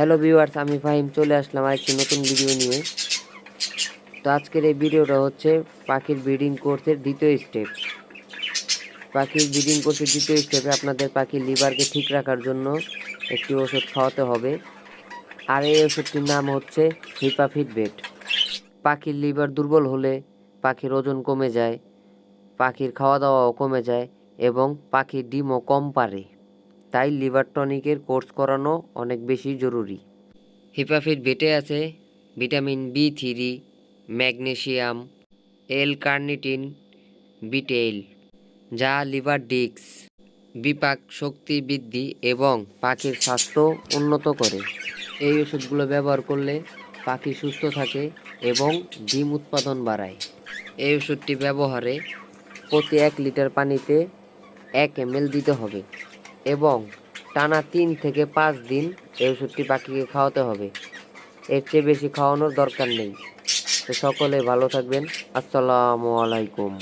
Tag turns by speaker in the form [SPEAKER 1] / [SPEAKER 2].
[SPEAKER 1] Hello viewers আমি ফাহিম চলে আসলাম আরেকটি নতুন ভিডিও নিয়ে। তো আজকের এই ভিডিওটা হচ্ছে পাখির ব্রিডিং কোর্সের দ্বিতীয় স্টেপ পাখির ব্রিডিং কোর্সের দ্বিতীয় স্টেপে আপনাদের পাখির লিভারকে ঠিক রাখার জন্য একটি ওষুধ খাওয়াতে হবে। আর এই ওষুধটির নাম হচ্ছে হিপাফিট বেট পাখির লিভার দুর্বল হলে পাখির ওজন কমে যায়, পাখির খাওয়া দাওয়াও কমে যায় এবং পাখির ডিমও কম পারে। তাই লিভার টনিকের কোর্স করানো অনেক বেশি জরুরি। হিপাফিট বেটে আছে, vitamin B three, magnesium, L carnitine, betaine, যা লিভার ডিক্স বিপাক শক্তি বৃদ্ধি এবং পাখির স্বাস্থ্য উন্নত করে। এই ওষুধগুলো ব্যবহার করলে পাখি সুস্থ থাকে এবং ডিম উৎপাদন বাড়ায়। এই ওষুধটি ব্যবহারে প্রতি এক লিটার পানিতে এক এম দিতে হবে। এবং টানা তিন থেকে পাঁচ দিন এই ওষুধটি পাখিকে খাওয়াতে হবে। এর চেয়ে বেশি খাওয়ানোর দরকার নেই। তো সকলে ভালো থাকবেন। আসসালামু আলাইকুম।